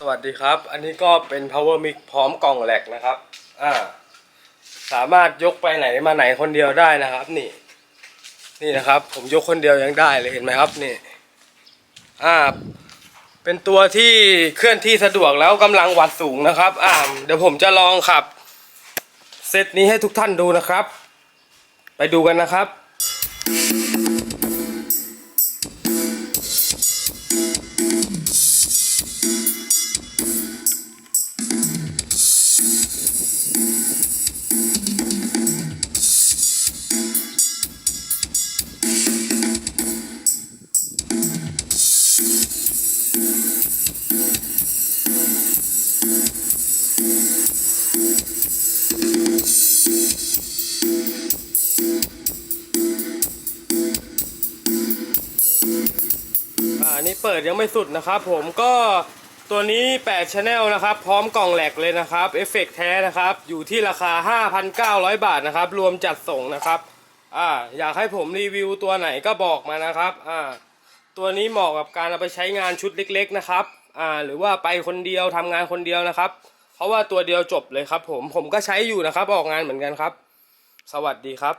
สวัสดีครับ อันนี้ก็เป็น power mic พร้อมกล่องแหลกนะครับ อ่า สามารถยกไปไหนมาไหนคนเดียวได้นะครับ นี่ นี่นะครับ ผมยกคนเดียวยังได้เลยเห็นไหมครับนี่ อ่า เป็นตัวที่เคลื่อนที่สะดวกแล้วกำลังวัดสูงนะครับ อ่า เดี๋ยวผมจะลองขับเซตนี้ให้ทุกท่านดูนะครับ ไปดูกันนะครับ อ่านี่เปิดยังไม่สุดนะครับผมก็ตัวนี้8 Channel นะครับ พร้อมกล่องแหลกเลยนะครับเอฟเฟกแท้นะครับ อยู่ที่ราคา 5,900 บาทนะครับ รวมจัดส่งนะครับอ่าอยากให้ผมรีวิวตัวไหนก็บอกมานะครับอ่าตัวนี้เหมาะกับการเอาไปใช้งานชุดเล็ก ๆ นะครับอ่าหรือว่าไปคนเดียวทำงานคนเดียวนะครับ เพราะว่าตัวเดียวจบเลยครับผมผมก็ใช้อยู่นะครับ ออกงานเหมือนกันครับ สวัสดีครับ